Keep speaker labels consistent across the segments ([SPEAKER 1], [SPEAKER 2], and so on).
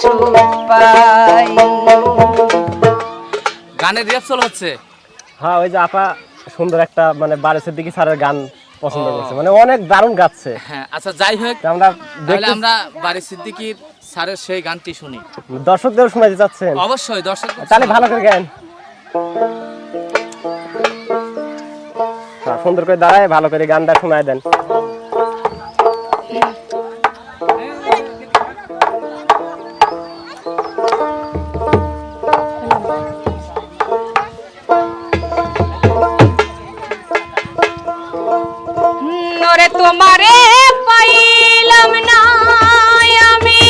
[SPEAKER 1] সুখ পাই
[SPEAKER 2] গানের রিহার্সাল হচ্ছে?
[SPEAKER 3] হ্যাঁ ওই যে আপা সুন্দর একটা মানে বারেসের দিকে স্যারের গান পছন্দ করছে। মানে অনেক দারুণ গাচ্ছে।
[SPEAKER 2] হ্যাঁ আচ্ছা যাই হোক
[SPEAKER 3] আমরা
[SPEAKER 2] তাহলে আমরা বাড়ি সিদ্দিকির স্যারের সেই গানটি শুনি।
[SPEAKER 3] দর্শকদের শোনাতে চাচ্ছেন?
[SPEAKER 2] অবশ্যই দর্শক
[SPEAKER 3] তাহলে ভালো করে গান। হ্যাঁ, সুন্দর করে দাঁড়ায় ভালো করে গানটা শোনায় দেন।
[SPEAKER 1] তোমারে পাইলাম না আমি।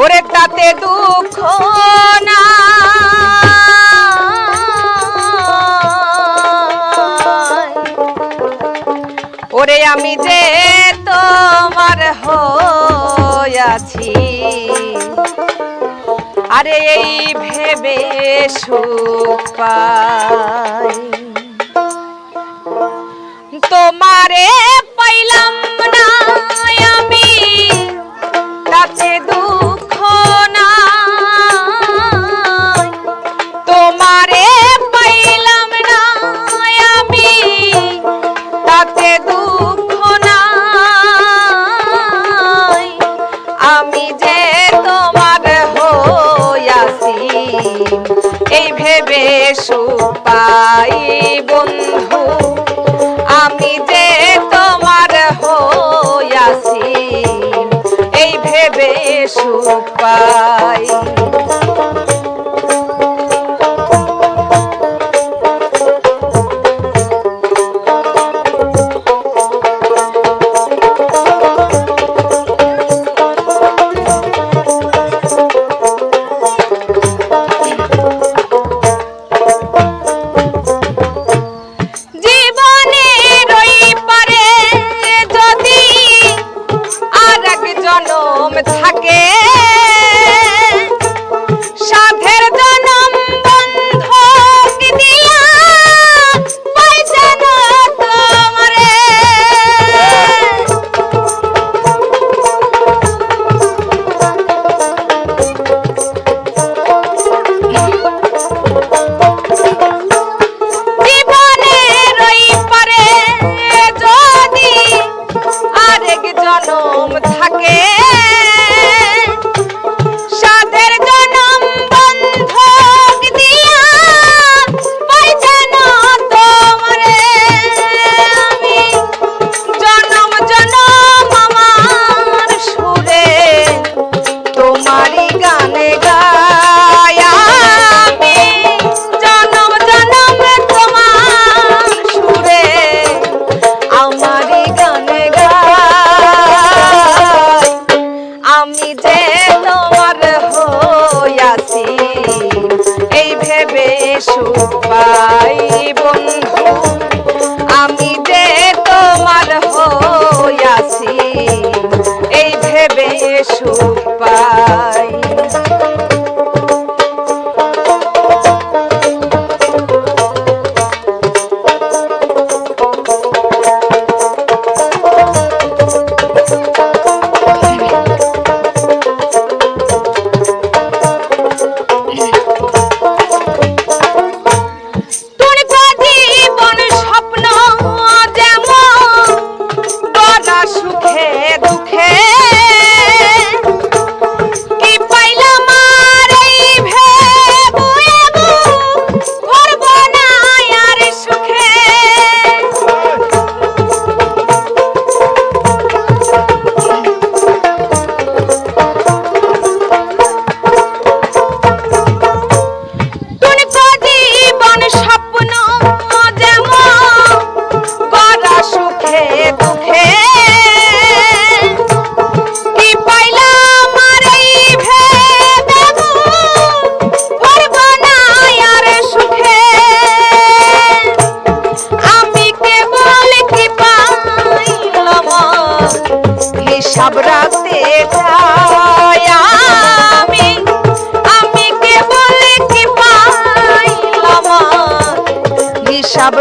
[SPEAKER 1] ওরে তাতে দুঃখ না। ওরে আমি যে তোমার হয়াছি আরে এই ভেবে সুখ পাই। তোমারে পাইলাম না। ভেবে সুখ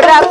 [SPEAKER 1] রাখতে